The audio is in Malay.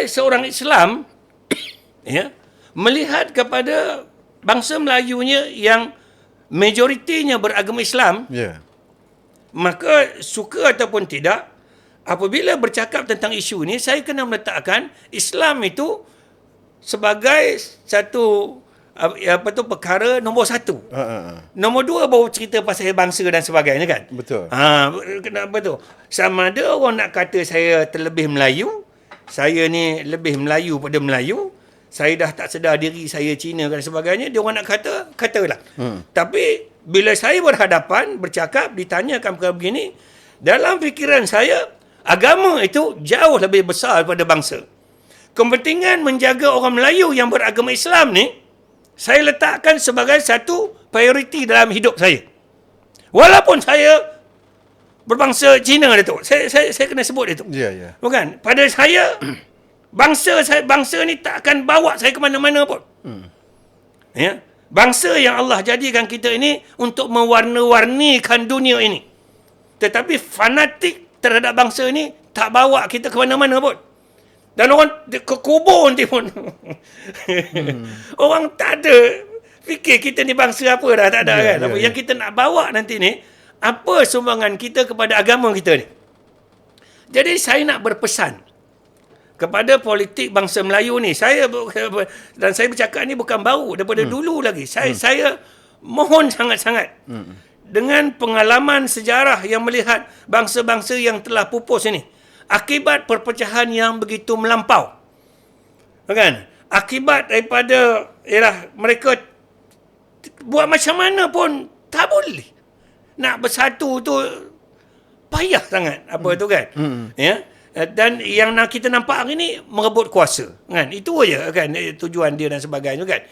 sebagai seorang Islam ya melihat kepada bangsa Melayunya yang majoritinya beragama Islam Ya. maka suka ataupun tidak apabila bercakap tentang isu ni saya kena meletakkan Islam itu sebagai satu apa apa tu perkara nombor satu Ha, ha, ha. Nombor dua baru cerita pasal bangsa dan sebagainya kan. Betul. Ha, kenapa tu? Sama ada orang nak kata saya terlebih Melayu, saya ni lebih Melayu pada Melayu, saya dah tak sedar diri saya Cina dan sebagainya, dia orang nak kata, katalah. Hmm. Tapi bila saya berhadapan, bercakap, ditanyakan perkara begini, dalam fikiran saya, agama itu jauh lebih besar daripada bangsa. Kepentingan menjaga orang Melayu yang beragama Islam ni, saya letakkan sebagai satu prioriti dalam hidup saya. Walaupun saya berbangsa Cina Datuk. Saya saya saya kena sebut itu. Ya, ya. Bukan? Pada saya bangsa saya bangsa ni tak akan bawa saya ke mana-mana pun. Hmm. Ya. Bangsa yang Allah jadikan kita ini untuk mewarna-warnikan dunia ini. Tetapi fanatik terhadap bangsa ini tak bawa kita ke mana-mana pun. Dan orang ke kubur nanti pun. hmm. orang tak ada fikir kita ni bangsa apa dah. Tak ada Ya, kan. apa ya. Yang kita nak bawa nanti ni, apa sumbangan kita kepada agama kita ni. Jadi saya nak berpesan kepada politik bangsa Melayu ni. Saya dan saya bercakap ni bukan baru daripada hmm. dulu lagi. Saya hmm. saya mohon sangat-sangat hmm. dengan pengalaman sejarah yang melihat bangsa-bangsa yang telah pupus ini akibat perpecahan yang begitu melampau. Kan? Akibat daripada ialah mereka buat macam mana pun tak boleh. Nak bersatu tu payah sangat apa hmm. tu kan. Hmm. Ya. Dan yang nak kita nampak hari ni merebut kuasa kan. Itu aja kan eh, tujuan dia dan sebagainya kan.